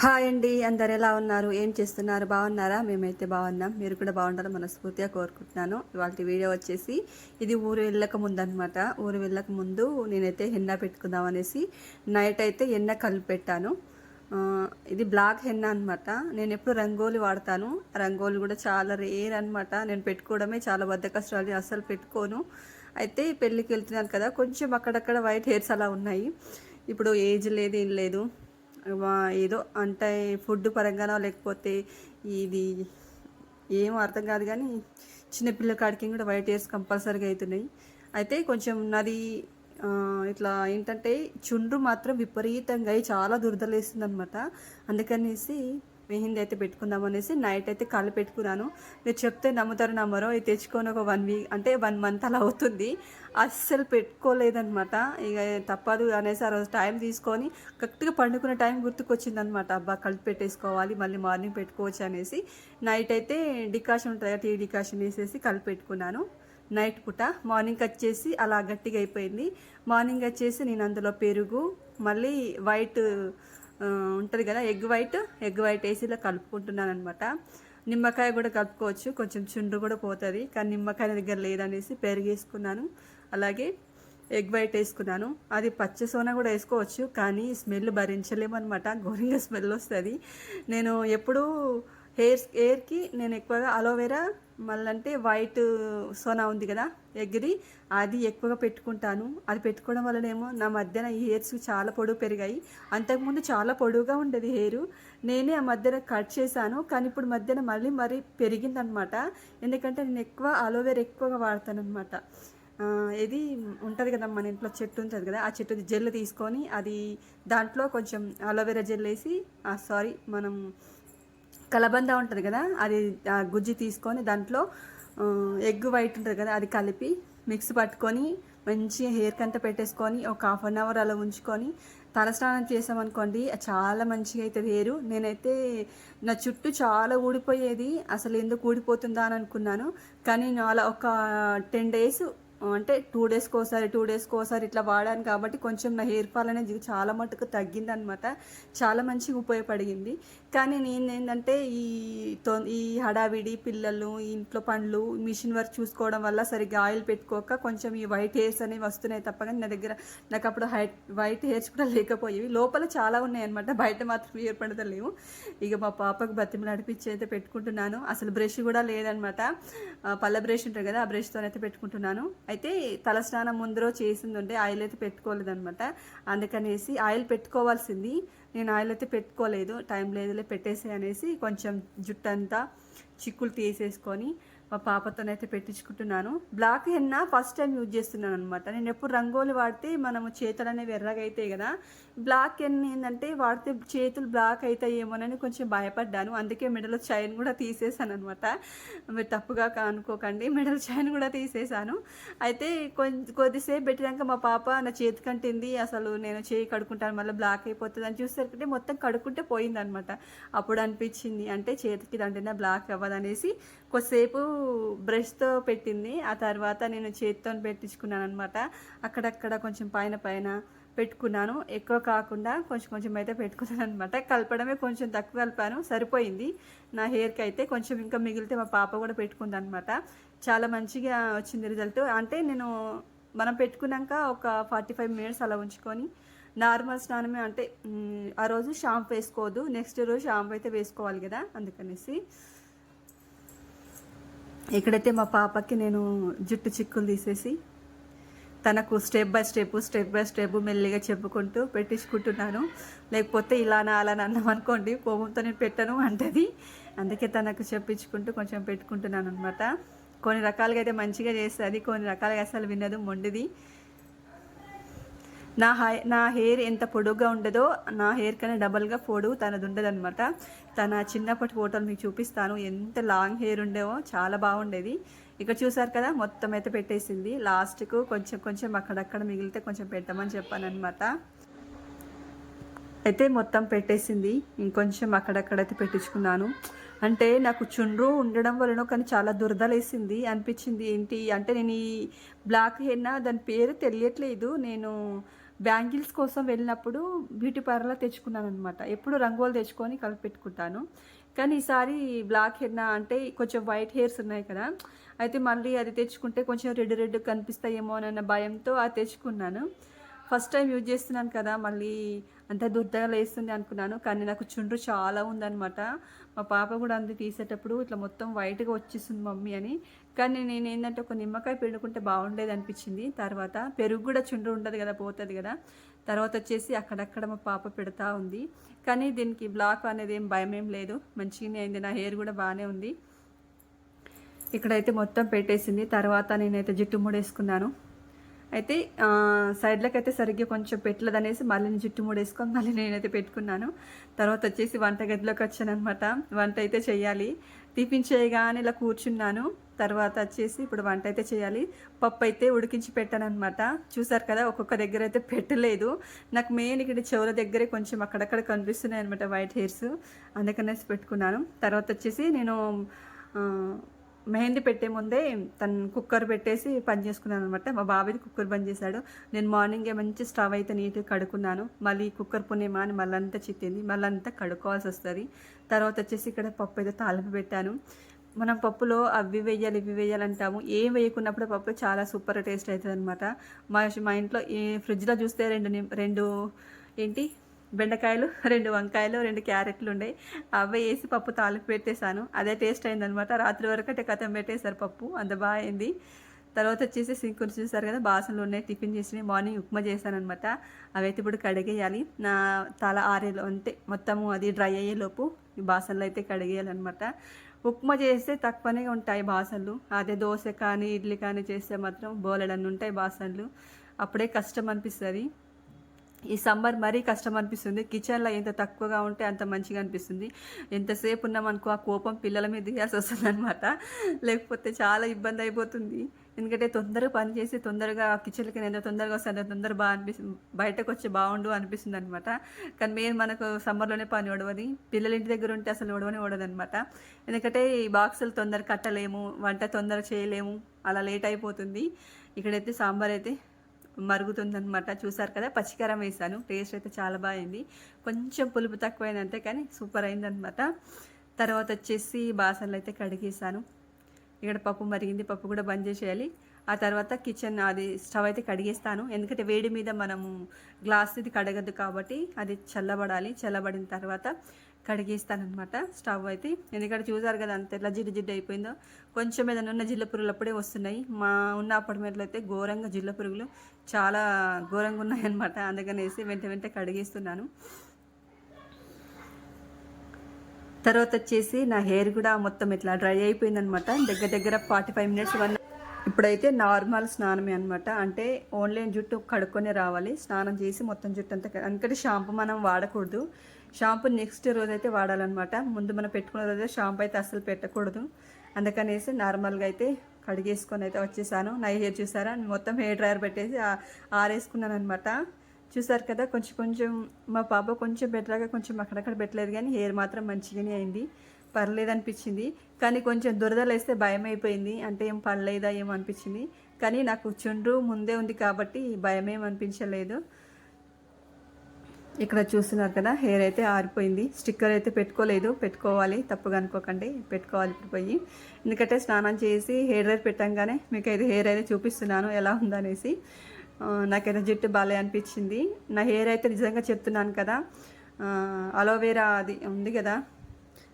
Hi అండి అందరు ఎలా ఉన్నారు? ఏం చేస్తున్నారు? బాగున్నారా? మేమైతే బాగున్నాం. మీరు కూడా బాగుండాలని మనస్ఫూర్తిగా కోరుకుంటున్నాను. ఇవాళ వీడియో వచ్చేసి ఇది ఊరు వెళ్ళక ముందు అనమాట ఊరు వెళ్ళక ముందు నేనైతే హెన్న పెట్టుకుందాం అనేసి నైట్ అయితే ఎన్న కలిపి పెట్టాను ఇది బ్లాక్ హెన్న అనమాట నేను ఎప్పుడు రంగోలి వాడతాను. రంగోలి కూడా చాలా రేర్ అనమాట నేను పెట్టుకోవడమే చాలా బద్దకష్టాలు అస్సలు పెట్టుకోను. అయితే పెళ్ళికి వెళ్తున్నాను కదా కొంచెం అక్కడక్కడ వైట్ హెయిర్స్ అలా ఉన్నాయి. ఇప్పుడు ఏజ్ లేదు ఏం లేదు. ఏదో అంటే ఫుడ్ పరంగానో లేకపోతే ఇది ఏం అర్థం కాదు కానీ చిన్నపిల్ల కాడికి కూడా వైట్ హెయిర్స్ కంపల్సరీగా అవుతున్నాయి. అయితే కొంచెం నాది ఇట్లా ఏంటంటే చుండ్రు మాత్రం విపరీతంగా చాలా దురదలేస్తుంది అనమాట అందుకనేసి మెహిందీ అయితే పెట్టుకుందాం అనేసి నైట్ అయితే కళ్ళు పెట్టుకున్నాను. మీరు చెప్తే నమ్ముతారు నమ్మరో ఇది తెచ్చుకొని ఒక వన్ వీక్ అంటే వన్ మంత్ అలా అవుతుంది. అస్సలు పెట్టుకోలేదనమాట ఇక తప్పదు అనేసి ఆ రోజు టైం తీసుకొని కరెక్ట్గా పండుకున్న టైం గుర్తుకొచ్చిందనమాట అబ్బా కలిపి పెట్టేసుకోవాలి మళ్ళీ మార్నింగ్ పెట్టుకోవచ్చు అనేసి. నైట్ అయితే డికాషన్ ఉంటుంది కదా టీ డికాషన్ వేసేసి కళ్ళు పెట్టుకున్నాను. నైట్ పూట మార్నింగ్ వచ్చేసి అలా గట్టిగా అయిపోయింది. మార్నింగ్ వచ్చేసి నేను అందులో పెరుగు మళ్ళీ వైట్ ఉంటుంది కదా ఎగ్ వైట్? ఎగ్ వైట్ వేసి ఇలా కలుపుకుంటున్నాను అనమాట నిమ్మకాయ కూడా కలుపుకోవచ్చు కొంచెం చుండ్రు కూడా పోతుంది కానీ నిమ్మకాయ దగ్గర లేదనేసి పెరిగేసుకున్నాను. అలాగే ఎగ్ వైట్ వేసుకున్నాను. అది పచ్చ సోనా కూడా వేసుకోవచ్చు కానీ స్మెల్ భరించలేమన్నమాట. ఘోరంగా స్మెల్ వస్తుంది. నేను ఎప్పుడూ హెయిర్ హెయిర్కి నేను ఎక్కువగా అలోవెరా మళ్ళంటే వైట్ సోనా ఉంది కదా ఎగ్ది అది ఎక్కువగా పెట్టుకుంటాను. అది పెట్టుకోవడం వల్లనేమో నా మధ్యన ఈ హెయిర్స్ చాలా పొడవు పెరిగాయి. అంతకుముందు చాలా పొడవుగా ఉండేది హెయిర్. నేనే ఆ మధ్యన కట్ చేశాను కానీ ఇప్పుడు మధ్యన మళ్ళీ మరీ పెరిగిందనమాట. ఎందుకంటే నేను ఎక్కువ అలోవెరా ఎక్కువగా వాడతాను అనమాట ఇది ఉంటుంది కదా మన ఇంట్లో చెట్టు ఉంటుంది కదా ఆ చెట్టు జెల్ తీసుకొని అది దాంట్లో కొంచెం అలోవెరా జెల్ వేసి సారీ మనం కలబంద ఉంటుంది కదా అది ఆ గుజ్జి తీసుకొని దాంట్లో ఎగ్ వైట్ ఉంటుంది కదా అది కలిపి మిక్స్ పట్టుకొని మంచిగా హెయిర్ కంతా పెట్టేసుకొని ఒక హాఫ్ అన్ అవర్ అలా ఉంచుకొని తలస్నానం చేసామనుకోండి చాలా మంచిగా అవుతుంది హెయిర్. నేనైతే నా చుట్టూ చాలా ఊడిపోయేది అసలు ఎందుకు ఊడిపోతుందా అని అనుకున్నాను. కానీ నేను అలా ఒక టెన్ డేస్ అంటే టూ డేస్కి ఒకసారి టూ డేస్కి ఒకసారి ఇట్లా వాడాను కాబట్టి కొంచెం నా హెయిర్ ఫాల్ అనేది చాలా మటుకు తగ్గింది అనమాట చాలా మంచిగా ఉపయోగపడింది కానీ నేను ఏంటంటే ఈ ఈ హడావిడి పిల్లలు ఇంట్లో పనులు మిషన్ వర్క్ చూసుకోవడం వల్ల సరిగ్గా ఆయిల్ పెట్టుకోక కొంచెం ఈ వైట్ హెయిర్స్ అనేవి వస్తున్నాయి తప్ప కానీ నా దగ్గర నాకు అప్పుడు హై వైట్ హెయిర్స్ కూడా లేకపోయేవి. లోపల చాలా ఉన్నాయి అనమాట బయట మాత్రం ఏర్పడతలేవు. ఇక మా పాపకు బతిమలు నడిపించి అయితే పెట్టుకుంటున్నాను. అసలు బ్రష్ కూడా లేదనమాట పళ్ళ బ్రష్ ఉంటుంది కదా ఆ బ్రష్తో అయితే పెట్టుకుంటున్నాను. అయితే తలస్నానం ముందరో చేసింది ఉంటే ఆయిల్ అయితే పెట్టుకోలేదనమాట అందుకనేసి ఆయిల్ పెట్టుకోవాల్సింది. నేను ఆయిల్ అయితే పెట్టుకోలేదు. టైం లేదులే పెట్టేసి అనేసి కొంచెం జుట్టు అంతా చిక్కులు తీసేసుకొని మా పాపతోనైతే పెట్టించుకుంటున్నాను. Black henna first time use చేస్తున్నాను అనమాట నేను ఎప్పుడు రంగోలి వాడితే మనము చేతులు అనేవి ఎర్రగా అవుతాయి కదా. బ్లాక్ హెన్ ఏంటంటే వాడితే చేతులు బ్లాక్ అవుతాయేమోనని కొంచెం భయపడ్డాను. అందుకే మెడలో చైన్ కూడా తీసేసాను అనమాట మీరు తప్పుగా అనుకోకండి మెడల్ చైన్ కూడా తీసేసాను అయితే కొంచెం కొద్దిసేపు పెట్టినాక మా పాప నా చేతి కంటింది అసలు నేను చేయి కడుక్కుంటాను మళ్ళీ బ్లాక్ అయిపోతుంది అని చూసేసరికి మొత్తం కడుక్కుంటే పోయిందనమాట అప్పుడు అనిపించింది అంటే చేతికి దండినా బ్లాక్ అవ్వదనేసి కొద్దిసేపు బ్రష్తో పెట్టింది. ఆ తర్వాత నేను చేతితో పెట్టించుకున్నాను అనమాట అక్కడక్కడ కొంచెం పైన పైన పెట్టుకున్నాను. ఎక్కువ కాకుండా కొంచెం కొంచెం అయితే పెట్టుకున్నాను అనమాట కలపడమే కొంచెం తక్కువ కలిపాను. సరిపోయింది. నా హెయిర్కి అయితే కొంచెం ఇంకా మిగిలితే మా పాప కూడా పెట్టుకుంది అనమాట చాలా మంచిగా వచ్చింది రిజల్ట్ అంటే నేను మనం పెట్టుకున్నాక ఒక ఫార్టీ ఫైవ్ మినిట్స్ అలా ఉంచుకొని నార్మల్ స్నానమే అంటే ఆ రోజు షాంపు వేసుకోవద్దు. నెక్స్ట్ రోజు షాంపు అయితే వేసుకోవాలి కదా అందుకనేసి. ఇక్కడైతే మా పాపకి నేను జుట్టు చిక్కులు తీసేసి తనకు step by step step by step మెల్లిగా చెప్పుకుంటూ పెట్టించుకుంటున్నాను. లేకపోతే ఇలానా అలానా అన్నాం అనుకోండి కోపంతో నేను పెట్టను అంటది. అందుకే తనకు చెప్పించుకుంటూ కొంచెం పెట్టుకుంటున్నాను అనమాట కొన్ని రకాలుగా అయితే మంచిగా చేస్తుంది కొన్ని రకాలుగా అసలు వినదు మొండిది. నా హై నా హెయిర్ ఎంత పొడుగ్గా ఉండదో నా హెయిర్ కన్నా డబల్గా పొడుగు తనది ఉండదనమాట తన చిన్నప్పటి ఫోటోలు మీకు చూపిస్తాను. ఎంత లాంగ్ హెయిర్ ఉండేవో చాలా బాగుండేది. ఇక్కడ చూసారు కదా మొత్తం అయితే పెట్టేసింది. లాస్ట్కు కొంచెం కొంచెం అక్కడక్కడ మిగిలితే కొంచెం పెట్టమని చెప్పాను అయితే మొత్తం పెట్టేసింది. ఇంకొంచెం అక్కడక్కడైతే పెట్టించుకున్నాను. అంటే నాకు చుండ్రు ఉండడం వలన కానీ చాలా దురదలేసింది అనిపించింది. ఏంటి అంటే నేను ఈ బ్లాక్ హెన్న దాని పేరు తెలియట్లేదు. నేను బ్యాంగిల్స్ కోసం వెళ్ళినప్పుడు బ్యూటీ పార్లర్ తెచ్చుకున్నాను అనమాట ఎప్పుడు రంగోలు తెచ్చుకొని కలిపి పెట్టుకుంటాను. కానీ ఈసారి బ్లాక్ హెడ్ అంటే కొంచెం వైట్ హెయిర్స్ ఉన్నాయి కదా అయితే మళ్ళీ అది తెచ్చుకుంటే కొంచెం రెడ్ రెడ్ కనిపిస్తాయేమో అన్న భయంతో అది తెచ్చుకున్నాను. ఫస్ట్ టైం యూజ్ చేస్తున్నాను కదా మళ్ళీ అంత దుర్దగా లేస్తుంది అనుకున్నాను. కానీ నాకు చుండ్రు చాలా ఉందన్నమాట. మా పాప కూడా అందు తీసేటప్పుడు ఇట్లా మొత్తం వైట్గా వచ్చేస్తుంది మమ్మీ అని. కానీ నేను ఏంటంటే ఒక నిమ్మకాయ పిండుకుంటే బాగుండేది అనిపించింది. తర్వాత పెరుగు కూడా చుండ్రు ఉండదు కదా పోతుంది కదా. తర్వాత వచ్చేసి అక్కడక్కడ మా పాప పెడతా ఉంది. కానీ దీనికి బ్లాక్ అనేది ఏం భయం ఏం లేదు. మంచిగానే అయింది. నా హెయిర్ కూడా బాగానే ఉంది. ఇక్కడైతే మొత్తం పెట్టేసింది. తర్వాత నేనైతే జుట్టు ముడేసుకున్నాను. అయితే సైడ్లోకి సైడ్లకు అయితే సరిగ్గా కొంచెం పెట్టలేదు అనేసి మళ్ళీ నేను జుట్టు మూడేసుకొని మళ్ళీ నేనైతే పెట్టుకున్నాను. తర్వాత వచ్చేసి వంటగదిలోకి వచ్చాను అనమాట వంట అయితే చేయాలి టిఫిన్ చేయగానే ఇలా కూర్చున్నాను. తర్వాత వచ్చేసి ఇప్పుడు వంట అయితే చేయాలి పప్పు అయితే ఉడికించి పెట్టాను అనమాట చూసారు కదా ఒక్కొక్క దగ్గర అయితే పెట్టలేదు. నాకు మెయిన్ ఇక్కడ చెవుల దగ్గరే కొంచెం అక్కడక్కడ కనిపిస్తున్నాయి అనమాట వైట్ హెయిర్స్. అందుకనేసి పెట్టుకున్నాను. తర్వాత వచ్చేసి నేను మెహందీ పెట్టే ముందే తను కుక్కర్ పెట్టేసి పని చేసుకున్నాను అనమాట మా బాబాయ్ కుక్కర్ బంద్ చేశాడు. నేను మార్నింగే మంచి స్టవ్ అయితే నీట్గా కడుక్కున్నాను. మళ్ళీ కుక్కర్ పుణ్యమా అని మళ్ళీ అంతా చిత్తింది మళ్ళీ అంతా కడుక్కోవాల్సి వస్తుంది. తర్వాత వచ్చేసి ఇక్కడ పప్పు అయితే తాలింపు పెట్టాను. మనం పప్పులో అవి వేయాలి ఇవి వేయాలి అంటాము. ఏం వేయకున్నప్పుడు పప్పు చాలా సూపర్ టేస్ట్ అవుతుంది అనమాట మా మా ఇంట్లో ఈ ఫ్రిడ్జ్లో చూస్తే రెండు రెండు ఏంటి? బెండకాయలు రెండు వంకాయలు రెండు క్యారెట్లు ఉండే. అవి వేసి పప్పు తాలింపు పెట్టేశాను. అదే టేస్ట్ అయిందనమాట రాత్రి వరకు అంటే కథం పెట్టేశారు పప్పు. అంత బాగా అయింది. తర్వాత వచ్చేసి సింకులు చూసారు కదా బాసనలు ఉన్నాయి టిఫిన్ చేసి మార్నింగ్ ఉప్మా చేశానమాట అవైతే ఇప్పుడు కడిగేయాలి. నా తల ఆరేలో అంటే మొత్తము అది డ్రై అయ్యేలోపు ఈ బాసనలు అయితే కడిగేయాలన్నమాట. ఉప్మా చేస్తే తక్కువనే ఉంటాయి బాసనలు. అదే దోశ కానీ ఇడ్లీ కానీ చేస్తే మాత్రం బోలెడన్ని ఉంటాయి బాసనలు. అప్పుడే కష్టం అనిపిస్తుంది. ఈ సమ్మర్ మరీ కష్టం అనిపిస్తుంది కిచెన్లో ఎంత తక్కువగా ఉంటే అంత మంచిగా అనిపిస్తుంది. ఎంతసేపు ఉన్నామనుకో ఆ కోపం పిల్లల మీద దిగాల్సి వస్తుంది అనమాట లేకపోతే చాలా ఇబ్బంది అయిపోతుంది. ఎందుకంటే తొందరగా పని చేసి తొందరగా కిచెన్కి ఎంత తొందరగా వస్తే అంత తొందర బాగా అనిపిస్తుంది బయటకు వచ్చి బాగుండు అనిపిస్తుంది అనమాట కానీ మెయిన్ మనకు సమ్మర్లోనే పని ఒడవది పిల్లల ఇంటి దగ్గర ఉంటే అసలు ఒడవని ఒడదనమాట ఎందుకంటే ఈ బాక్సులు తొందర కట్టలేము వంట తొందర చేయలేము. అలా లేట్ అయిపోతుంది. ఇక్కడైతే సాంబార్ అయితే మరుగుతుందనమాట చూసారు కదా పచ్చికారం వేసాను. టేస్ట్ అయితే చాలా బాగుంది కొంచెం పులుపు తక్కువైంది అంతే కానీ సూపర్ అయిందనమాట తర్వాత వచ్చేసి బాసనలు అయితే కడిగేసాను. ఇక్కడ పప్పు మరిగింది పప్పు కూడా బంద్ చేసేయాలి. ఆ తర్వాత కిచెన్ అది స్టవ్ అయితే కడిగేస్తాను. ఎందుకంటే వేడి మీద మనము గ్లాస్ ఇది కడగద్దు కాబట్టి అది చల్లబడాలి. చల్లబడిన తర్వాత కడిగేస్తానమాట స్టవ్ అయితే. ఎందుకంటే చూసారు కదా అంత ఎట్లా జిడ్డు జిడ్డు అయిపోయిందో. కొంచెం ఏదైనా ఉన్న జిల్ల పురుగులు అప్పుడే వస్తున్నాయి. మా ఉన్న అపార్ట్మెంట్లో అయితే ఘోరంగా జిల్ల పురుగులు చాలా ఘోరంగా ఉన్నాయన్నమాట. అందుకనేసి వెంట వెంట కడిగేస్తున్నాను. తర్వాత వచ్చేసి నా హెయిర్ కూడా మొత్తం ఇట్లా డ్రై అయిపోయిందనమాట దగ్గర దగ్గర ఫార్టీ ఫైవ్ మినిట్స్ వన్ ఇప్పుడైతే నార్మల్ స్నానమే అనమాట అంటే ఓన్లీ జుట్టు కడుక్కొని రావాలి. స్నానం చేసి మొత్తం జుట్టు అంతా ఎందుకంటే షాంపూ మనం వాడకూడదు. షాంపూ నెక్స్ట్ రోజు అయితే వాడాలన్నమాట. ముందు మనం పెట్టుకున్న రోజే షాంపూ అయితే అసలు పెట్టకూడదు. అందుకనేసి నార్మల్గా అయితే కడిగేసుకొని అయితే వచ్చేసాను. నా హెయిర్ చూసారా? మొత్తం హెయిర్ డ్రైయర్ పెట్టేసి ఆరేసుకున్నాను అనమాట చూసారు కదా కొంచెం కొంచెం మా పాప కొంచెం బెటర్గా కొంచెం అక్కడక్కడ పెట్టలేదు కానీ హెయిర్ మాత్రం మంచిగానే అయింది. పర్లేదు అనిపించింది కానీ కొంచెం దురదలు వేస్తే భయం అయిపోయింది. అంటే ఏం పర్లేదా ఏమనిపించింది అనిపించింది. కానీ నాకు చుండ్రు ముందే ఉంది కాబట్టి భయం ఏం అనిపించలేదు. ఇక్కడ చూస్తున్నారు కదా హెయిర్ అయితే ఆరిపోయింది. స్టిక్కర్ అయితే పెట్టుకోలేదు. పెట్టుకోవాలి. తప్పుగా అనుకోకండి. పెట్టుకోవాలి ఇప్పుడు పోయి. ఎందుకంటే స్నానం చేసి హెయిర్ డ్రైర్ పెట్టంగానే మీకు అయితే హెయిర్ అయితే చూపిస్తున్నాను. ఎలా ఉందనేసి. నాకైతే జుట్టు బాలే అనిపించింది. నా హెయిర్ అయితే నిజంగా చెప్తున్నాను కదా. అలోవేరా అలోవెరా అది ఉంది కదా.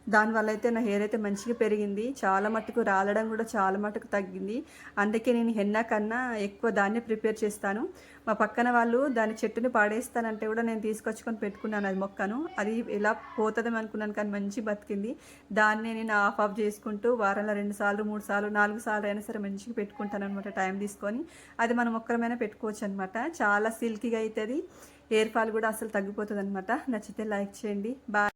దానివల్ల అయితే నా హెయిర్ అయితే మంచిగా పెరిగింది. చాలా మటుకు రాలడం కూడా చాలా మటుకు తగ్గింది. అందుకే నేను హెన్నా కన్నా ఎక్కువ దాన్ని ప్రిపేర్ చేస్తాను. మా పక్కన వాళ్ళు దాని చెట్టుని పాడేస్తానంటే కూడా నేను తీసుకొచ్చుకొని పెట్టుకున్నాను అది మొక్కను. అది ఎలా పోతుందని అనుకున్నాను కానీ మంచి బతికింది. దాన్ని నేను ఆఫ్ ఆఫ్ చేసుకుంటూ వారంలో రెండు సార్లు మూడు సార్లు నాలుగు సార్లు అయినా సరే మంచిగా పెట్టుకుంటాను అనమాట టైం తీసుకొని. అది మనం ఒక్కరమైనా పెట్టుకోవచ్చు అనమాట చాలా సిల్కీగా అవుతుంది హెయిర్ ఫాల్ కూడా అసలు తగ్గిపోతుంది అనమాట నచ్చితే లైక్ చేయండి. బాయ్.